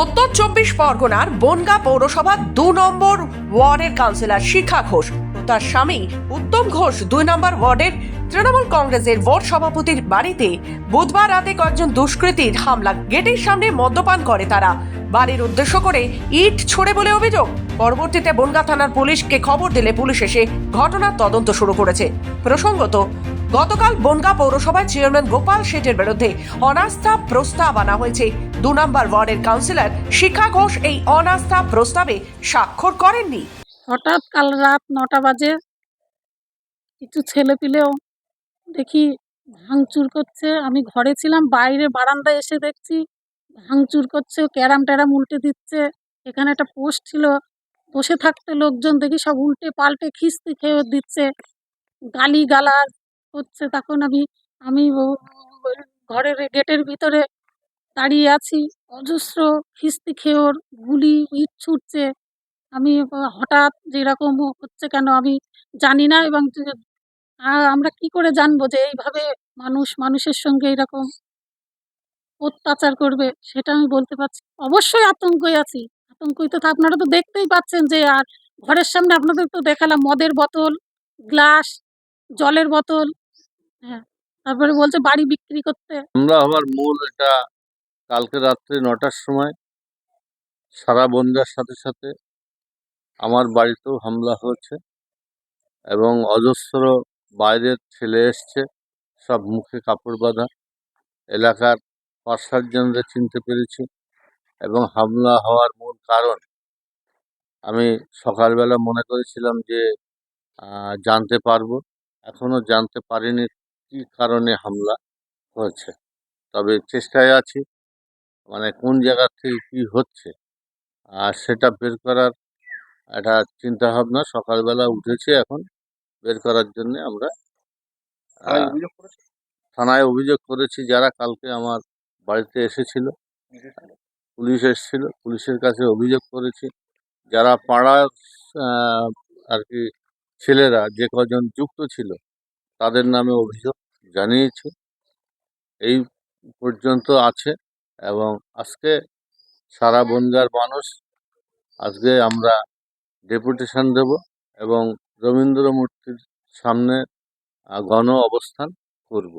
উত্তর চব্বিশ পরগনার বনগা পৌরসভা দু নম্বর ওয়ার্ডের কাউন্সিলর শিখা ঘোষ তার স্বামী উত্তম ঘোষ দুই নম্বর ওয়ার্ডের তৃণমূল কংগ্রেসের ওয়ার্ড সভাপতির বাড়িতে বুধবার রাতে কয়েকজন দুষ্কৃতীর হামলা। গেটের সামনে মদ্যপান করে তারা। বাড়ির উদ্দেশ্য করে ইট ছোড়ে বলে অভিযোগ। পরবর্তীতে বনগা থানার পুলিশকে খবর দিলে পুলিশ এসে ঘটনার তদন্ত শুরু করেছে। প্রসঙ্গত গতকাল বনগা পৌরসভায় চেয়ারম্যান গোপাল শেঠের বিরুদ্ধে অনাস্থা প্রস্তাব আনা হয়েছে। দু নম্বর ওয়ার্ডের কাউন্সিলর শিখা ঘোষ এই অনাস্থা প্রস্তাবে স্বাক্ষর করেননি। হঠাৎ কাল রাত নটা বাজে কিছু ছেলে পিলেও দেখি ভাঙচুর করছে। আমি ঘরে ছিলাম, বাইরে বারান্দায় এসে দেখছি ভাঙচুর করছে ক্যারাম ট্যারাম উল্টে দিচ্ছে। এখানে একটা পোস্ট ছিল, বসে থাকতে লোকজন দেখি সব উল্টে পাল্টে খিস্তি খেয়ে দিচ্ছে। গালি গালাজ হচ্ছে তখন আমি আমি ঘরের গেটের ভিতরে দাঁড়িয়ে আছি। অজস্র খিস্তি খেয়োর গুলি, ইট ছুটছে। আমি হঠাৎ যেরকম হচ্ছে কেন আমি জানি না এবং আমরা কি করে জানব যে এইভাবে মানুষ, মানুষের সঙ্গে এরকম অত্যাচার করবে, সেটা আমি বলতে পারছি অবশ্যই আতঙ্কই আছি। আতঙ্কই তো আপনারা তো দেখতেই পাচ্ছেন যে, আর ঘরের সামনে আপনাদের তো দেখালাম, মদের বোতল, গ্লাস, জলের বোতল হ্যাঁ তারপরে বলছে বাড়ি বিক্রি করতে। আমরা হওয়ার মূল এটা কালকে রাত্রে নটার সময় সারা বনগার সাথে সাথে আমার বাড়িতেও হামলা হয়েছে এবং অজস্র বাইরের ছেলে এসছে, সব মুখে কাপড় বাঁধা। এলাকার পাঁচ সাতজনদের চিনতে পেরেছি এবং হামলা হওয়ার মূল কারণ আমি সকালবেলা মনে করেছিলাম যে জানতে পারব। এখনও জানতে পারিনি কী কারণে হামলা হয়েছে? তবে চেষ্টায় আছি। মানে কোন জায়গা থেকে কি হচ্ছে? আর সেটা বের করার একটা চিন্তা ভাবনা সকালবেলা উঠেছে এখন। বের করার জন্য আমরা থানায় অভিযোগ করেছি? যারা কালকে আমার বাড়িতে এসেছিল পুলিশ এসেছিল পুলিশের কাছে অভিযোগ করেছি। যারা পাড়ার আর কি ছেলেরা যে কজন যুক্ত ছিল তাদের নামে অভিযোগ জানিয়েছি। এই পর্যন্ত আছে এবং আজকে সারা বনগার মানুষ আজকে আমরা ডেপুটেশন দেব এবং রবীন্দ্র মূর্তির সামনে গণ অবস্থান করব।